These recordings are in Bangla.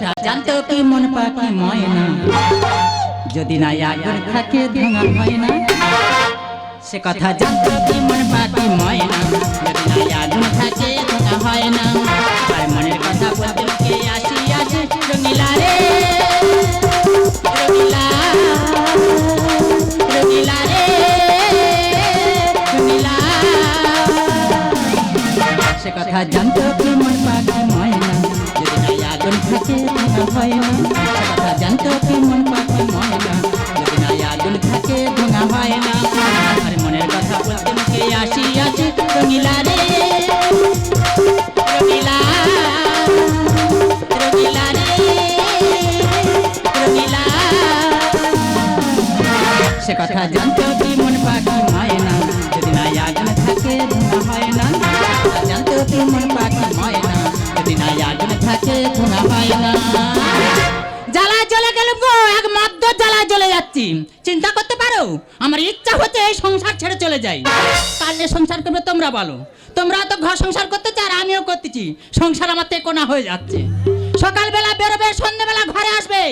জানতো কি মন পাখি ময়না। যদি না আগুন থাকে ধোঁয়া হয় না। সে কথা জানতো কি মন পাখি ময়না। যদি না আগুন থাকে ধোঁয়া হয় না। আর মনের কথা বলতে কে আসি আসি রঙিলা রে। রঙিলা রঙিলা রে। রঙিলা। সে কথা জানতো কি থাকে ধোঁয়া হয় না কথা জানতো কি মন পাখি ময়না যদি না আগুন রঙিলা সে কথা জানতো যাই কালে সংসার করবে তোমরা বলো। তোমরা তো ঘর সংসার করতে চার আমিও করতেছি। সংসার আমার তেকোনা হয়ে যাচ্ছে। সকালবেলা বেরোবে, সন্ধ্যেবেলা ঘরে আসবে।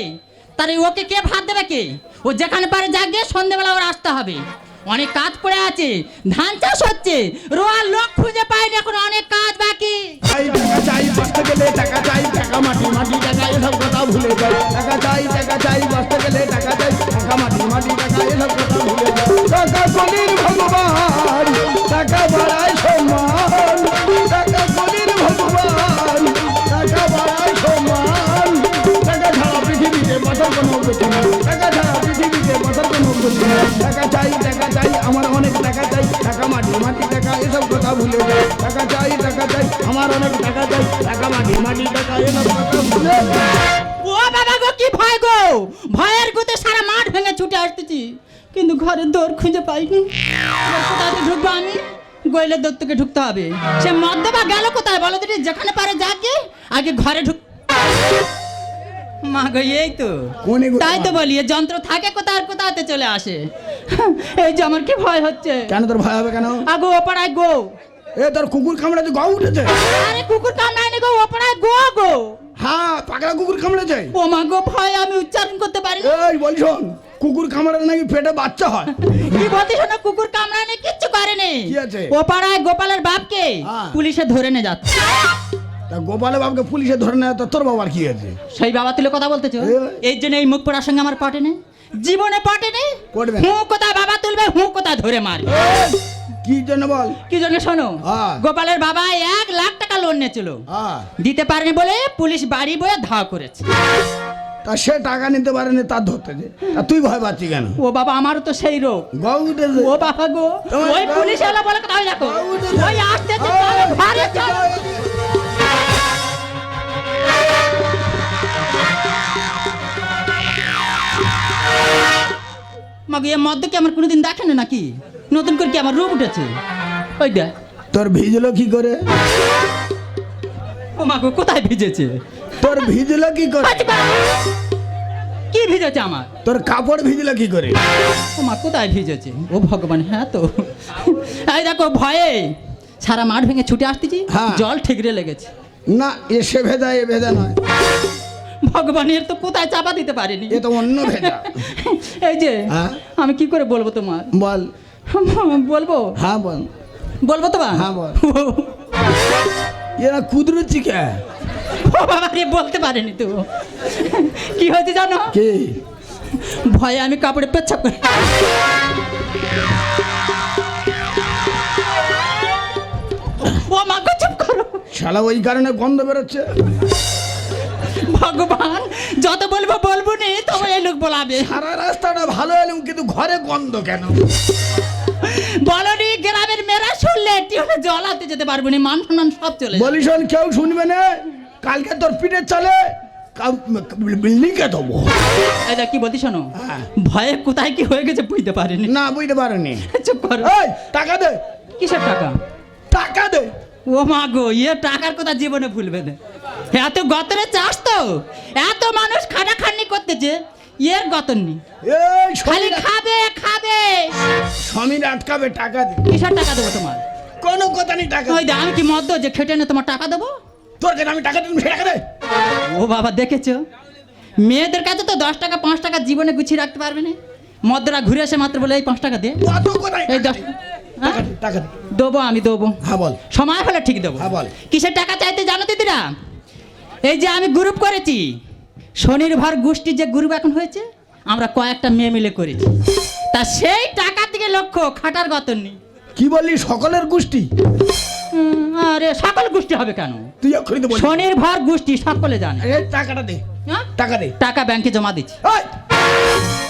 তার ওকে কে ভাত দেবে কে? ও যেখানে পারে যাকে সন্ধ্যেবেলা ওর আসতে হবে। অনেক কাজ পড়ে আছে, ধান চাষ হচ্ছে রোয়ার লোক খুঁজে পাইনি এখন অনেক কাজ বাকি। টাকা চাই বাঁচতে গেলে টাকা চাই, টাকা মাটি মাটি, টাকা এসব কথা ভুলে যাই। টাকা চাই টাকা চাই বাঁচতে গেলে টাকা চাই, টাকা মাটি মাটি, টাকা এসব কথা ভুলে যাই। টাকা চাই আমার অনেক টাকা চাই টাকা মাটি মাটি টাকা কথা ও বাবা গো কি ভয় গো? ভয়ের গুতে সারা মাঠ ভেঙে ছুটে আসতেছি। কিন্তু ঘরের দৌড় খুঁজে পাইনি। এবার ঢুকবো আমি? দৌড় থেকে ঢুকতে হবে। সে মদ্য বা গেল কোথায়? বলো তো যেখানে পারে যাকে আগে ঘরে ঢুক মা গো এই তো। তাই তো বলি যন্ত্র থাকে কোথায় আর কোথাতে চলে আসে? এই যে আমার কি ভয় হচ্ছে? কেন তোর ভয় হবে কেন? আগো ওপাড়ায় গো। এ তোর কুকুর কামড়াতে গা উঠেছে? আরে কুকুর কামড়ায়নি গো ওপাড়ায় গো গো। হ্যাঁ পাকড়া কুকুর কামড়েছে। ও মা গো ভয় আমি উচ্চারণ করতে পারি এই বল শোন কুকুর কামড়ালে নাকি পেটে বাচ্চা হয়? কি বলতে শোনো কুকুর কামড়ানি কিচ্ছু করেনি। কি আছে? ও পাড়ায় গোপালের বাপকে হ্যাঁ। পুলিশে ধরে নিয়ে যাচ্ছে। তা গোপালে বাবুকে পুলিশে ধরে নেয় তা তোর বাবার কি আছে? সেই বাবা তুলে কথা বলতেছো। এই জন্য এই মুখ পড়ার সঙ্গে আমার পটে নেই। জীবনে পটে নেই। হুঁ কোথায় বাবা তুলবে হুঁ কোথায় ধরে মারবে। কি জন্য বল? কি জন্য শোনো। গোপালের বাবা এক লাখ টাকা লোন নিয়েছিল। দিতে পারেনি বলে পুলিশ বাড়ি বয়ে ধাওয়া করেছে। তা সে টাকা নিতে পারেনি তার ধরতে যে তা তুই ভয় পাচ্ছি কেন? ও বাবা আমারও তো সেই রোগ। গউ উঠেছে ও বাবা গো ওই পুলিশ এলো বলে কোথাও দেখো। ওই আসতেছে মাগো এ মদ্য কি আমার কোনোদিন দেখে না নাকি? নতুন করে কি আমার রূপ উঠেছে? ওই দেখ। তোর ভিজলো কি করে? ও মাগো কোথায় ভিজেছে? তোর ভিজলো কি করে? আচ্ছা, কি ভিজেছে আমার? তোর কাপড় ভিজলো কি করে? ও মা কোথায় ভিজেছে? ও ভগবান হ্যাঁ তো। এই দেখো ভয়ে সারা মাঠ ভেঙে ছুটে আসতেছি হ্যাঁ। জল ঠিকরে লেগেছে। না এসে ভেদা এ ভেদা নয়। ভগবানের তো কোথায় চাপা দিতে পারিনি? এ তো অন্য ভেজা এই যে হ্যাঁ? আমি কি করে বলব তোমার? বল। বলব? হ্যাঁ বল। বলব তোমার? হ্যাঁ, বল। এরা কুদরুচ্ছি কে? ও বাবা রে বলতে পারেনি তো। কি হয়েছে জানো? কে? ভয়ে আমি কাপড়ে পেচ্ছাপ করে ও মা গো চুপ করো। শালা ওই কারণে গন্ধ বেরোচ্ছে। ভগবান যত বলব বলব নি তবে এই লোক বলাবে। সারা রাস্তাটা ভালো এলাম কিন্তু ঘরে গন্ধ কেন? বলনি গ্রামের মেয়েরা শুনলে টিউনে জল আনতে যেতে পারব না মান সম্মান সব চলে যাবে। বলি শোন কেউ শুনবে না? কালকে তোর পিঠে চলে বিল্ডিংকে দেবো। এই দেখ কি বলতি শোনো? হ্যাঁ। ভয়ে কোথায় কি হয়ে গেছে বুঝতে পারিনি। না বুঝতে পারেনি। চুপ করো। এই টাকা দে। কিসের টাকা? টাকা দে। ও মা গো ইয়ে টাকার কথা জীবনে ভুলবে না। এত গতরে চাষ তো এত মানুষ খাটাখাটনি করতেছে এর গতন নেই। এই খালি খাবে খাবে। সমীর আটকাবে টাকা দে। কিসের টাকা দেবো তোমার? কোনো কথা নেই টাকা ওই আমি কি মদ্য যে খেটে না তোমার টাকা দেবো? তোর কাছে আমি টাকা সে টাকা দে। ও বাবা দেখেছ? মেয়েদের কাছে তো দশ টাকা পাঁচ টাকা জীবনে গুছিয়ে রাখতে পারবে না। মদ্রা ঘুরে এসে মাত্র বলে এই পাঁচ টাকা দে। এই দশ? টাকা দে, টাকা দেবো আমি দেবো। হ্যাঁ বল। সময় হলে ঠিক দেবো। হ্যাঁ, বল। কিসের টাকা চাইতে জানো দিদিরা? এই যে আমি গ্রুপ করেছি স্বনির্ভর গোষ্ঠীর যে গ্রুপ এখন হয়েছে আমরা কয়েকটা মেয়ে মিলে করেছি। তা সেই টাকা থেকে লক্ষ্য খাটার গতন নেই। কি বললি সকলের গোষ্ঠী? আরে সকল গোষ্ঠী হবে কেন? তুই স্বনির্ভর গোষ্ঠী সকলে জানে। এই টাকাটা দে। হ্যাঁ? টাকা দে। টাকা ব্যাংকে জমা দিচ্ছি। এই,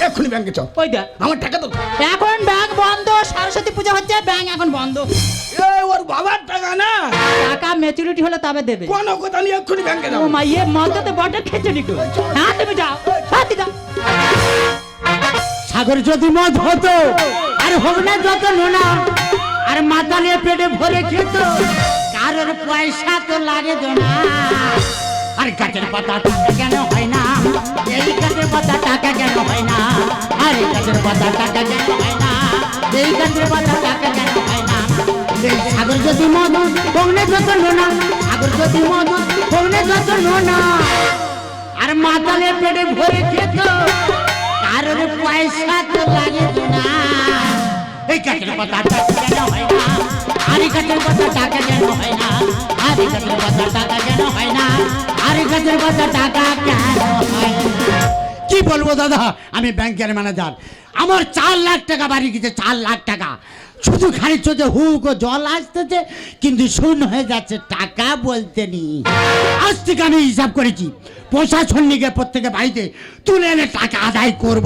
এক্ষুনি ব্যাংকে চ ওই দেখ। আমার টাকা তো এখন ব্যাংক বন্ধ সরস্বতী পূজা হচ্ছে ব্যাংক এখন বন্ধ। এই ওর বাবার টাকা না। টাকা ম্যাচুরিটি হলে তবে দেবে। কোনো কথা নিয়ে এক্ষুনি ব্যাংকে ও মা ইয়ে মদতে বটে খেতে নিকো হ্যাঁ তুমি যাও। সাথে যাও। সাগর যদি মদ হতো আর হোক না যত নোনা আর মাতালে পেটে ভরে খেত কারোর পয়সা তো লাগে না আর গাছের পাতা কেন হয় না? এই গাছের পাতা টাকা কেন হয় না? আর এই গাছের পাতা টাকা কেন হয় না? এই গাছের পাতা টাকা কেন হয় না? সাগর যদি মদ হোক না। যত নোনা সাগর যদি মদ হোক না। যত নোনা আর মাতালে পেটে ভরে খেত, কারোর পয়সা তো লাগে না। এই গাছের পাতা টাকা কেন হয় না? আর গাছের পাতা টাকা কেন হয় না আর গাছের পাতা টাকা কেন হয় না আর গাছের পাতা টাকা কেন হয় না? কি বলব দাদা? আমি ব্যাংকের ম্যানেজার। আমার চার লাখ টাকা বাড়ি গেছে চার লাখ টাকা। শুধু খালি চোখে হুক ও জল আসতেছে কিন্তু শূন্য হয়ে যাচ্ছে টাকা বলতে নি আজ থেকে আমি হিসাব করেছি প্রশাসন নিকে প্রত্যেকে বাড়িতে তুলে এনে টাকা আদায় করব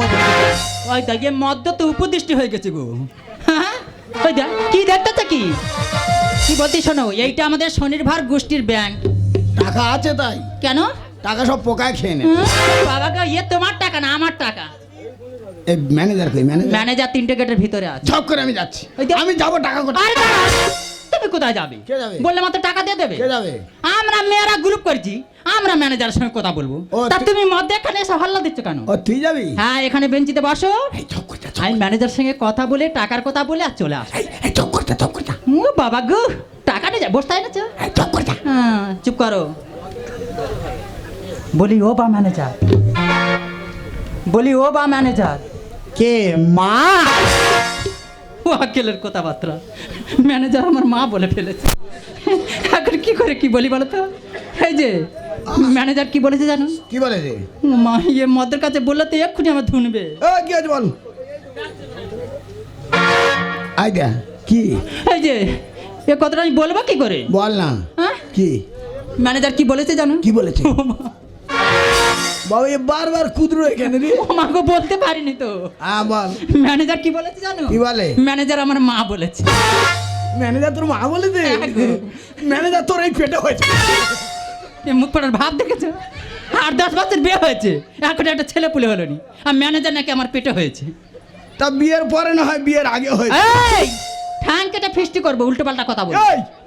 এ মদ্য তো উপদৃষ্টি হয়ে গেছে গো? ওই দেখ কি দেখতেছে কি? কি বলছি শোনো এইটা আমাদের স্বনির্ভর গোষ্ঠীর ব্যাংক টাকা আছে তাই। কেন? টাকা সব পোকায় খেয়ে নে বাবাকে ইয়ে তোমার টাকা না আমার টাকা? এই ম্যানেজার কই ম্যানেজার ম্যানেজার তিনটে গেটের ভিতরে আছে। ঝপ করে আমি যাচ্ছি। আমি যাব টাকা কোথায়? তুমি কোথায় যাবে? বললে মাত্র টাকা দিয়ে দেবে। আমরা মেয়েরা গ্রুপ করছি আমরা ম্যানেজারের সঙ্গে কথা বলব। ও, তা তুমি মধ্যে এখানে এসে হল্লা দিচ্ছ কেন? ও তুই যাবি? হ্যাঁ এখানে বেঞ্চিতে বসো। আমি ম্যানেজার সঙ্গে কথা বলে টাকার কথা বলে আর চলে আস এই করতে ঝপ করতে ও বাবা গো টাকা নিয়ে বসতে হয় না? করতে হ্যাঁ চুপ করো। বলি ও বা ম্যানেজার বলি ও বা ম্যানেজার কে মা? ও আকেলের কথাবার্তা। ম্যানেজার আমার মা বলে ফেলেছে। এখন কি করে কি বলি বলো তো? এই যে ম্যানেজার কি বলেছে জানো কি বলে রে মা ইয়ে মদের কাছে বললে তো এক্ষুনি আমার ধুনবে ও কি আছে বল? আইডিয়া কি? এই যে এ কথাটা আমি বলব কি করে? বল না। হ্যাঁ? কি? ম্যানেজার কি বলেছে জানো কি বলেছে? বাবা এ বারবার কুদরো এখানে রে মাকে বলতে পারিনি তো হ্যাঁ বল ম্যানেজার কি বলেছে জানো কি বলে ম্যানেজার আমার মা বলেছে ম্যানেজার তোর মা বলে দে হ্যাঁ ম্যানেজার তোর এই পেটে হয়েছে মুখ পড়ার ভাব দেখেছ আর দশ বছর বিয়ে হয়েছে এখন একটা ছেলে পুলে হলো নি আর ম্যানেজার নাকি আমার পেটে হয়েছে তা বিয়ের পরে না হয় বিয়ের আগে হয়েছে ঠ্যাং কেটে ফিস্টি করব উল্টো পাল্টা কথা বল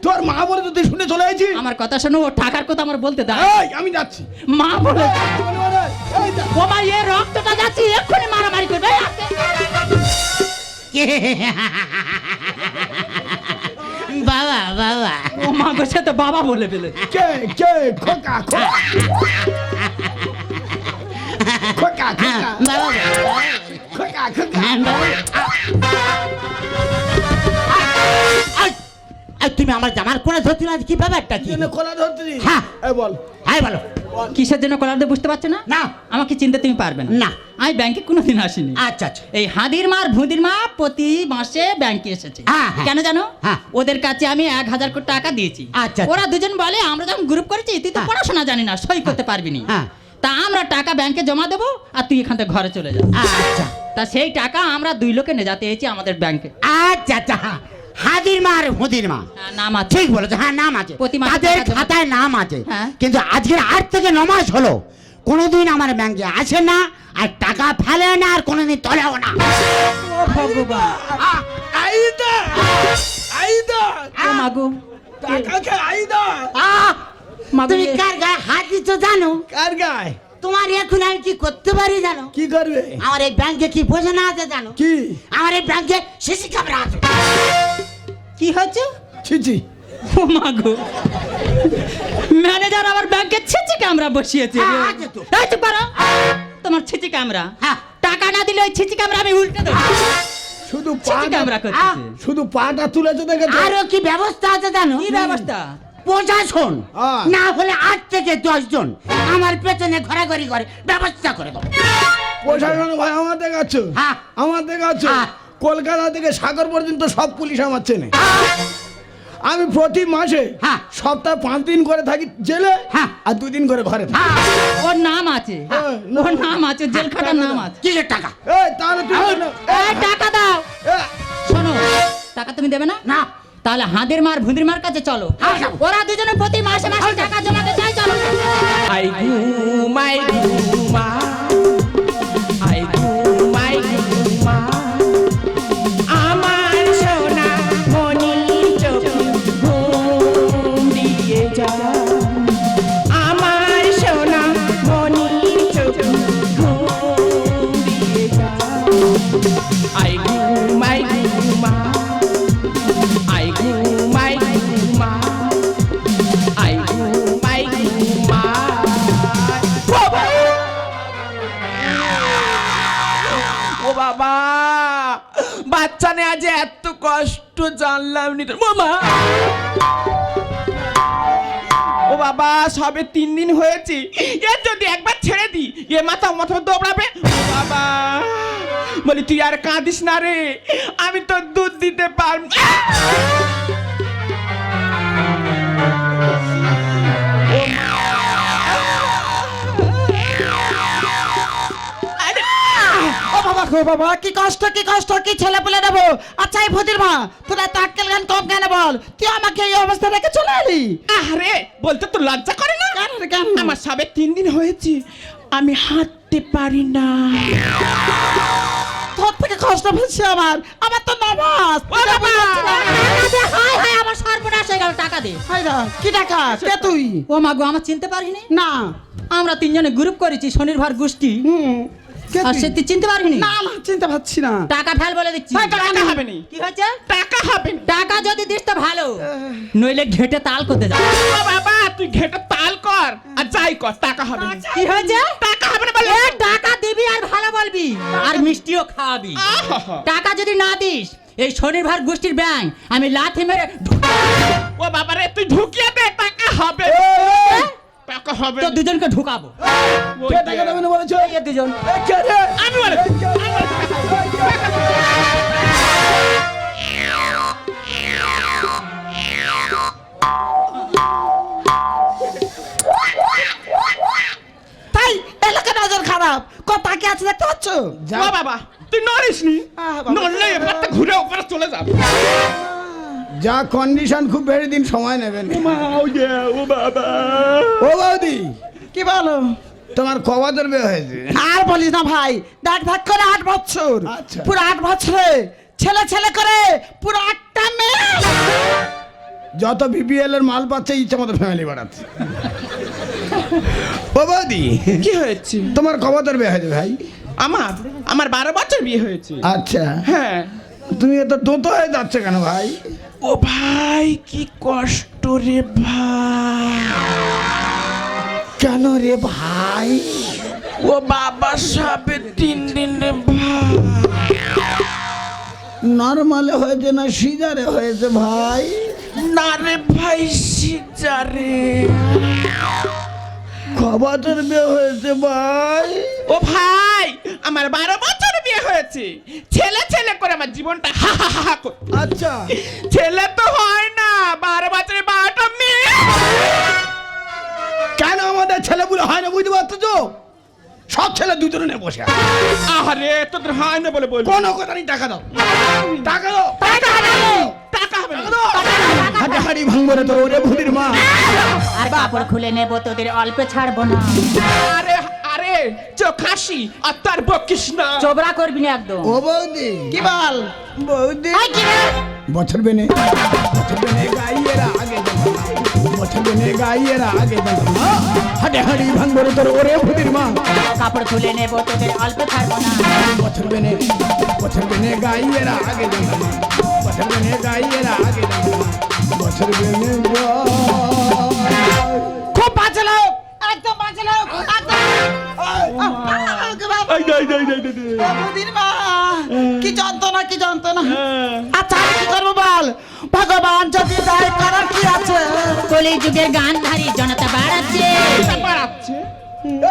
তোর মা বলে তো তুই শুনে চলে আছিস আমার কথা শোনো ও টাকার কথা আমার বলতে দাও আমি যাচ্ছি মা বলে এই যা। ও মা এ রক্তটা যাচ্ছে এক্ষুনি মারামারি করবে বাবা বাবা। ও মা গো সে তো বাবা বলে ফেলে। কে কে খোকা খোকা। খোকা খোকা। বাবা খোকা খোকা। হ্যাঁ, তুমি আমার জামার কোনে ধরতে না কি? ব্যাপারটা কি খোলা ধরতে হ্যাঁ। বল। হাই বলো। কিসের জন্য কলার দিয়ে বুঝতে পারছ না? না। আমাকে চিনতে তুমি পারবে না। না। আমি ব্যাংকে কোনোদিন আসিনি। আচ্ছা আচ্ছা। এই হাদির মার ভুদির মা প্রতি মাসে ব্যাংকে এসেছে। হ্যাঁ, হ্যাঁ। কেন জানো? হ্যাঁ। ওদের কাছে আমি এক হাজার কোটি টাকা দিয়েছি। আচ্ছা, ওরা দুজন বলে আমরা যখন গ্রুপ করেছি তুই তো। পড়াশোনা জানি না সই করতে পারবি নি। তা আমরা টাকা ব্যাংকে জমা দেবো আর তুই এখান থেকে ঘরে চলে যা। আচ্ছা। তা সেই টাকা আমরা দুই লোকে নিয়ে যেতে এসেছি আমাদের ব্যাংকে আচ্ছা আচ্ছা হাদির মা আর হুদির মা। হ্যাঁ, নাম আছে। ঠিক বলেছ হ্যাঁ নাম আছে। তাদের খাতায় নাম আছে। হ্যাঁ। কিন্তু আজকে আট থেকে ন মাস হলো কোনোদিন আমার ব্যাংকে আসে না আর টাকা ফেলে না আর কোনোদিন তোলেও না। ও ভগবান। আইদা! আইদা! মাগো টাকা আইদা! আহ, মাগো তুমি কার গায়ে হাত দিচ্ছ জানো? কার গায়? তোমার এখন আমি কি করতে পারি জানো? কি করবে? আমার এই ব্যাংকে কি বোঝে না আছে জানো? কি? আমার এই ব্যাংকে সিসি ক্যামেরা আছে। কি হয়েছে? ছি ছি। ও মাগো ম্যানেজার আবার ব্যাংকে ছিচি ক্যামেরা বসিয়েছে। হ্যাঁ, তো। এই চুপ করো। তোমার ছিচি ক্যামেরা। হ্যাঁ। টাকা না দিলে ওই ছিচি ক্যামেরা আমি উল্টে দেবো। শুধু ছিচি পাটা ক্যামেরা শুধু পাটা তুলেছে দেখেছ? আরও কি ব্যবস্থা আছে জানো? কি ব্যবস্থা? প্রশাসন। হ্যাঁ। না হলে আট থেকে দশ জন আমার পেছনে ঘোরাঘুরি করে ব্যবস্থা করে দেবো। প্রশাসন ভাই হ্যাঁ। আমার দেখাচ্ছ? হ্যাঁ। কলকাতা থেকে সাগর পর্যন্ত সব পুলিশ আমার চেনে। আমি প্রতি মাসে হ্যাঁ। সপ্তাহে পাঁচ দিন করে থাকি জেলে হ্যাঁ। আর দুই দিন করে ঘরে হ্যাঁ, ওর নাম আছে। হ্যাঁ, ওর নাম আছে। জেল খাটার নাম আছে। কিসের টাকা? এই তাহলে টাকা দাও। শোনো টাকা তুমি দেবে না? না। তাহলে হাঁদের মার, ভুঁদির মার কাছে চলো। ওরা দুজনে প্রতি মাসে মাসে টাকা জমাতে চাই চলো। আই তো। মামা ও বাবা, সবে তিন দিন হয়েছে। এ যদি একবার ছেড়ে দি, এ মাথা মাথা দৌড়াবে বাবা, বলি, তুই আর কাঁদিস না রে। আমি তো দুধ দিতে পারব ও বাবা কি কষ্ট কি কষ্ট কি ছেলে পেলে দেবো আচ্ছা এই ভতির মা তোরা তাক্কেল গান কম কেন বল? তুই আমাকে এই অবস্থা রেখে চলে এলি? আরে বলতে তো লজ্জা করে না? কেন রে, কেন? আমার সবে তিন দিন হয়েছে আমি হাঁটতে পারি না। তোর থেকে কষ্ট হচ্ছে আমার। আমার তো নামাজ। ও বাবা! হাই হাই আমার সর্বনাশ হয়ে গেল টাকা দে। কি টাকা? কে তুই? ও মা গো আমার চিনতে পারিনি? না। আমরা তিনজনে গ্রুপ করেছি শনিবার গোষ্ঠী। আর সে তুই চিনতে পারিনি না? না চিনতে পারছি না। টাকা ফেল বলে দিচ্ছি। টাকা টাকা হবে নি। কি হয়েছে? টাকা হবে টাকা যদি দিস তো ভালো। নইলে ঘেটে তাল করতে যা বাবা তুই ঘেটে তাল কর। আর যাই কর টাকা হবে কি হয়েছে? টাকা হবে না বলে। টাকা দিবি আর ভালো বলবি। আর মিষ্টিও খাওয়াবি। টাকা যদি না দিস এই শনিবার গোষ্ঠীর ব্যাংক আমি লাথি মেরে ঢুক- ও বাবা রে তুই ঢুকিয়ে দে টাকা হবে টাকা হবে। তো দুজনকে ঢুকাবো। কে টাকা দেবে না বলেছ? এ দুজন? এ, কে রে? আমি বলে তাই এলাকা নজর খারাপ। কথা কি আছে দেখতে পাচ্ছ? ও বাবা তুই নড়িস নি। নড়লে এবারটা ঘুরে উপরে চলে যাবে। যা কন্ডিশন খুব বেশি দিন সময় নেবেন। ও বাবা। ও বৌদি। কি বলো? তোমার কবাদের বিয়ে হয়েছে। আর বলিস না ভাই দেখ দেখ করে আট বছর। আচ্ছা। পুরো আট বছরে ছেলে ছেলে করে পুরো আটটা মেয়ে। যত বিপিএল এর মাল পাচ্ছে ইচ্ছে মতো ফ্যামিলি বাড়াচ্ছে। ও বৌদি। কি হয়েছে? তোমার কবাদের বিয়ে হয়েছে ভাই? আমার? আমার বারো বছর বিয়ে হয়েছে। আচ্ছা। হ্যাঁ। তুমি এত দোতো হয়ে যাচ্ছে কেন ভাই? ও ভাই কি কষ্ট রে ভাই। কেন রে ভাই? ও বাবা সাবে তিন দিন রে ভাই। নর্মালে হয়েছে না সিজারে হয়েছে ভাই? না রে ভাই সিজারে কবাদের বিয়ে হয়েছে ভাই। ও ভাই আমার বারো বছর বিয়ে হয়েছে। ছেলে ছেলে করে আমার জীবনটা হা হা হা আচ্ছা। ছেলে তো হয় না বারো বছরে বারোটা মেয়ে। কেন আমাদের ছেলেগুলো হয় না বুঝতে পারছ? সব ছেলে দুজনে বসে আছে। আরে তোদের হয় না বলে বল কোনো কথা নেই টাকা দাও। টাকা দাও। টাকা না। টাকা হবে না। হাঁড়ি ভাঙবো রে তোর ওরে ভুদির মা। আর কাপড় খুলে নেব তোদের অল্প ছাড়বো না। আরে আরে চোখ হাসি আর তার বকিস না। চোবরা করবি না একদম। ও বৌদি। কি বল? বৌদি। বছর বেনে। বছর বেনে গাইয়েরা। বেনে গাইয়েরা আগে। হাঁটে হাঁড়ি ভাঙবো রে তোর ওরে ভুদির মা। কাপড় খুলে নেব তোদের অল্প ছাড়বো না। বছর বেনে বছর বেনে গাইয়েরা আগে। বছর বেনে গাইয়েরা আগে। বছর বেনে গাই বাঁচে লোক একদম বাঁচে লোক কি যন্ত্রণা কি যন্ত্রণা। আচ্ছা কি করব বল? ভগবান যদি দায় কলি যুগের গানধারী জনতা বাড়াচ্ছে। বাড়াচ্ছে?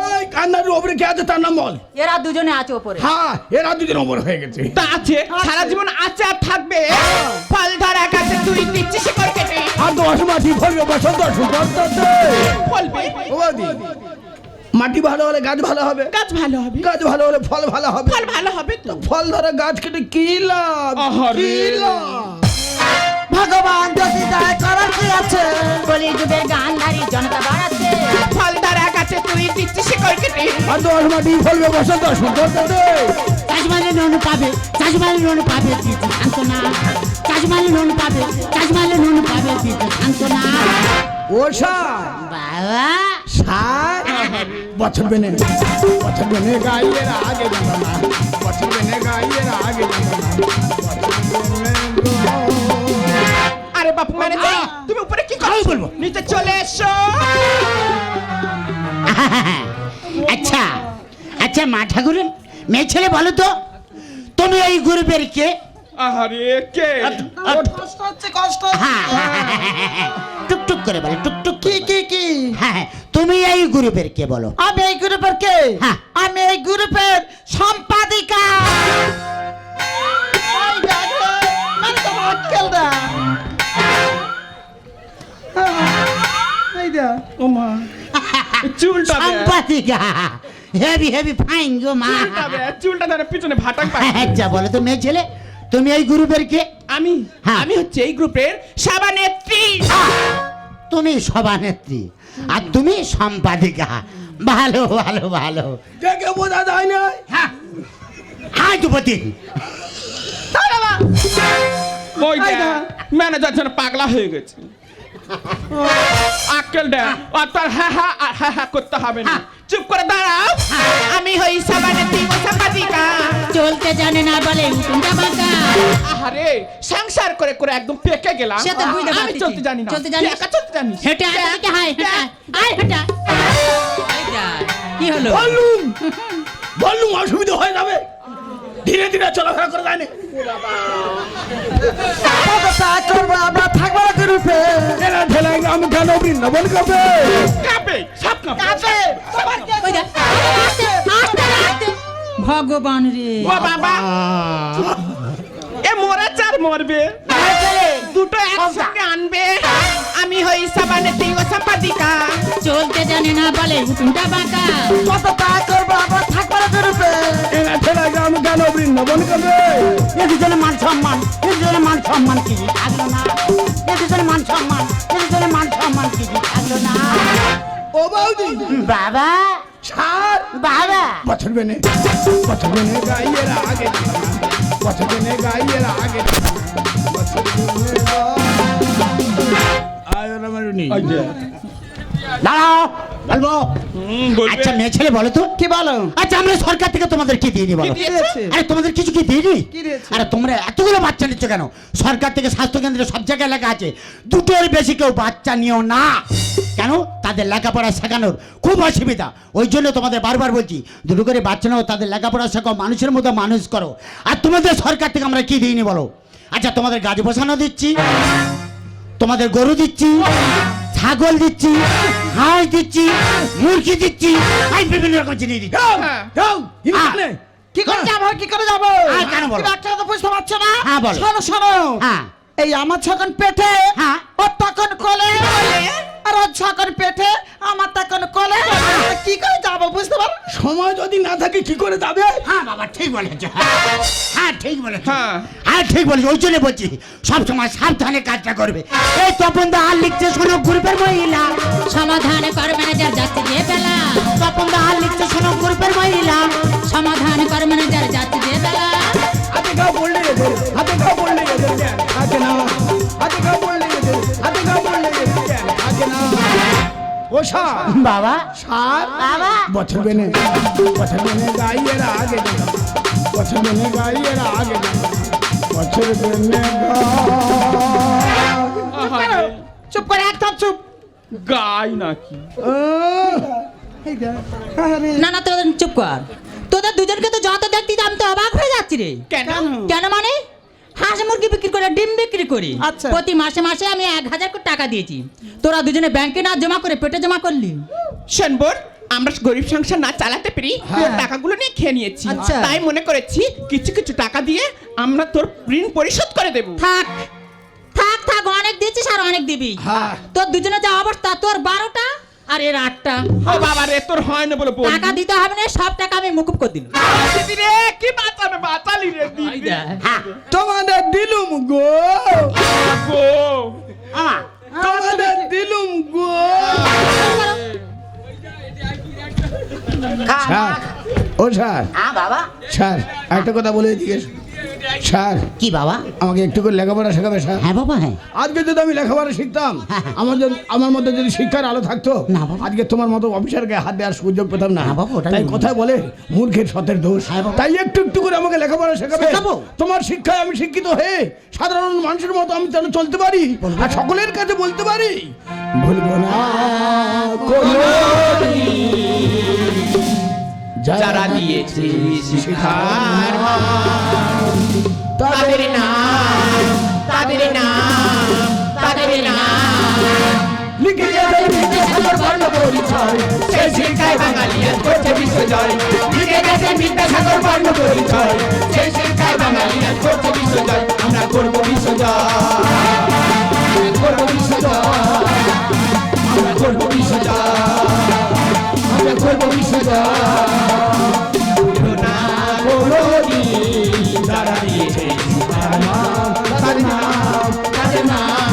এই কান্নার উপরে কে আছে? তার নাম বল। এরা দুজনে আছে ওপরে। হ্যাঁ এরা দুজন ওপর হয়ে গেছে। তা আছে সারা জীবন আছে আর থাকবে। ফল ধরা গাছে তুই দিচ্ছি শিকড় কেটে। আর দশ মাটি ফলবে বসন্ত সুবর্ততে ফলবে। ও মাটি ভালো হলে গাছ ভালো হবে? গাছ ভালো হবে। গাছ ভালো হলে ফল ভালো হবে? ফল ভালো হবে তো। ফল ধরে গাছ কেটে কি লাভ? কি লাভ? ভগবান যদি দায় করার কি আছে? কলি যুগের গানধারী জনতা বাড়াচ্ছে। ফল ধরা গাছে তুই দিচ্ছি শিকড় কেটে। আর দশ মাটি ফলবে বসন্ত সুবর্ততে চাষমালি লোন পাবে চাষমালি লোন পাবে দিদি শান্ত না চাষমালি লোন পাবে চাষমালি নুন পাবে দিদি শান্ত না ও সা বাবা। সার? বছর বেনে বছর বেনে গাইয়ের আগে যাব বছর বেনে গাইয়ের আগে যাব না আরে বাপু মানে তুমি উপরে কি করছ? বলব। নিচে চলে এসো। আচ্ছা আচ্ছা মা ঠাকুরেন মেয়ে ছেলে বলো তো তুমি এই গ্রুপের কে? আহারে কে? কষ্ট হচ্ছে কষ্ট হ্যাঁ টুকটুক করে বলো টুকটুক কি কি কি? হ্যাঁ হ্যাঁ, তুমি এই গ্রুপের কে বলো? আমি এই গ্রুপের কে? হ্যাঁ। আমি এই গ্রুপের হেভি হেভি ফাইন গো মা। চুলটা ধরে পিছনে ভাটাক আচ্ছা বলো তো মেয়ে ছেলে? তুমি এই গ্রুপের কে? আমি হ্যাঁ। আমি হচ্ছে এই গ্রুপের সভানেত্রী তুমি সভানেত্রী আর তুমি সম্পাদিকা। ভালো ভালো ভালো। দেখে বোঝা যায় না। হাই যুবতী ওই ম্যানেজার যেন পাগলা হয়ে গেছে। আর তার হ্যাঁ হ্যাঁ আর হ্যাঁ হ্যাঁ করতে হবে না। চুপ করে দাঁড়াও। আমি হই সম্পাদিকা চলতে জানে না বলে উঠুনটা বাঁকা আহারে সংসার করে করে একদম পেকে গেলাম। সে তো বুঝতে আমি পারতেছি। চলতে জানি না। চলতে? তুই একা চলতে জানিস? হেঁটে আয় এদিকে হায় হেঁটে আয়। আয় হেঁটে আয়। এই যা, কি হলো? অসুবিধা হয়ে যাবে। ধীরে ধীরে চলাফেরা করে যায় না কতটা করব আমরা থাকব না গ্রুপে এরা ঠেলে আমি কেন বৃন্দাবন কাপে। কাঁপে কাঁপে। ভগবান রে। ও বাবা। এ মরে চার মরবে। দুটো একসঙ্গে আনবে। আমি হই সভানেত্রী ও সম্পাদিকা চলতে জানে না বলে উঠুনটা বাঁকা। কতটা করব? বৃন্দাবন কাপে এ দুজনে মান সম্মান এ দুজনে মান সম্মান কিছু থাকল না? এ দুজনে মান সম্মান এ দুজনে মান সম্মান কিছু থাকল না? ও বৌদি। বাবা। সার বাবা। বছর বেনে বছর বেনে গাইয়ের আগে বছর বেনে গাইয়ের আগে। বছর বেনে আয় রামারুনি দাঁড়াও। বলব? আচ্ছা মেয়ে ছেলে বলো তো। কি বলো? আচ্ছা আমরা সরকার থেকে তোমাদের কি দিইনি বলো? আরে তোমাদের কিছু কি দিয়েছে? আরে তোমরা এতগুলো বাচ্চা নিচ্ছ কেন? সরকার থেকে স্বাস্থ্য কেন্দ্রে সব জায়গায় লেখা আছে দুটোর বেশি কেউ বাচ্চা নিও না। কেন? তাদের লেখাপড়া শেখানোর খুব অসুবিধা। ওই জন্য তোমাদের বারবার বলছি দুটো করে বাচ্চা নাও তাদের লেখাপড়া শেখাও মানুষের মতো মানুষ করো। আর তোমাদের সরকার থেকে আমরা কি দিইনি বলো? আচ্ছা তোমাদের গাছ বসানো দিচ্ছি তোমাদের গরু দিচ্ছি ছাগল দিচ্ছি হাঁস দিচ্ছি মুরগি দিচ্ছি আমি বিভিন্ন রকম জিনিস দিচ্ছি। হ্যাঁ। ইনখানে কি করে যাব? কি করে যাব? হ্যাঁ, কেন বলো? তুমি একটা কথা বুঝতে পারছ না? হ্যাঁ, বলো। শোনো শোনো। হ্যাঁ। এই আমার যখন পেটে হ্যাঁ। ও তখন কোলে আর ওর যখন পেটে আমার তখন কোলে। কি করে যাব বুঝতে পারো সময় যদি না থাকে কি করে যাবে? হ্যাঁ বাবা ঠিক বলেছ। হ্যাঁ ঠিক বলেছ। হ্যাঁ। হ্যাঁ ঠিক বলেছ। ওই জন্য বলছি সব সময় সাবধানে কাজটা করবে। এই তপন দা আর লিখছে শুনো গ্রুপের মহিলা। সমাধান কর ম্যানেজার যাচ্ছে যে বেলা। তপন দা আর লিখছে শুনো গ্রুপের মহিলা। সমাধান কর ম্যানেজার যাচ্ছে যে বেলা। হাতে খাও গেছে হাতে খাও বাবা। সার বাবা। বছর বেনে বছর বেনে গাইয়ের আগে বছর বেনে গাইয়ের আগে বছর বেনে চুপ করে একদম চুপ। গাই নাকি? দেখ, আরে, না না তোদের চুপ কর। তোদের দুজনকে তো যত দেখতি আমি তো অবাক হয়ে যাচ্ছি রে। কেন? কেন মানে? হাঁস মুরগি বিক্রি করে ডিম বিক্রি করি। আচ্ছা। প্রতি মাসে মাসে আমি এক হাজার করে টাকা দিয়েছি। তোরা দুজনে ব্যাংকে না জমা করে পেটে জমা করলি। শোন বোন আমরা গরিব সংসার না চালাতে পেরে তোর টাকাগুলো নিয়ে খেয়ে নিয়েছি। আচ্ছা। তাই মনে করেছি কিছু কিছু টাকা দিয়ে আমরা তোর ঋণ পরিশোধ করে দেবো। থাক থাক থাক অনেক দিয়েছিস আর অনেক দিবি। হ্যাঁ। তোর দুজনে যা অবস্থা তোর বারোটা আর এর আটটা। ও বাবা রে তোর হয় না বলে টাকা দিতে হবে না সব টাকা আমি মুকুব করে দিল দিদি রে কি বাঁচাবে বাঁচালি রে দিদি। তোমাদের দিলুম গো। গো তোমাদের দিলুম গো। স্যার ও স্যার। হ্যাঁ বাবা। স্যার একটা কথা বলে দিকে স্যার। কি বাবা? আমাকে একটু করে লেখাপড়া শেখাবে স্যার। হ্যাঁ বাবা হ্যাঁ। আজকে যদি আমি লেখাপড়া শিখতাম হ্যাঁ, হ্যাঁ। আমার যদি আমার মধ্যে যদি শিক্ষার আলো থাকতো না বাবা। আজকে তোমার মতো অফিসারকে হাত দেওয়ার সুযোগ পেতাম না। বাবা, তাই। কথায় বলে মূর্খের সতের দোষ। হ্যাঁ তাই একটু একটু করে আমাকে লেখাপড়া শেখাবে। তোমার শিক্ষায় আমি শিক্ষিত হয়ে সাধারণ মানুষের মতো আমি যেন চলতে পারি আর সকলের কাছে বলতে পারি ভুলবো না। যারা দিয়েছে শিখার তাদের নাম তাদের নাম তাদের নাম। লিখে যাবে বিদ্যাসাগর বর্ণ পরিচয় সেই শিক্ষায় বাঙালি আজ করছে বিশ্বজয়। লিখে গেছে বিদ্যাসাগর বর্ণ পরিচয় সেই শিক্ষায় বাঙালি আজ করছে বিশ্বজয়। আমরা করব বিশ্বজয়। করব বিশ্বজয়। আমরা করব বিশ্বজয়। আমরা করব বিশ্বজয়। না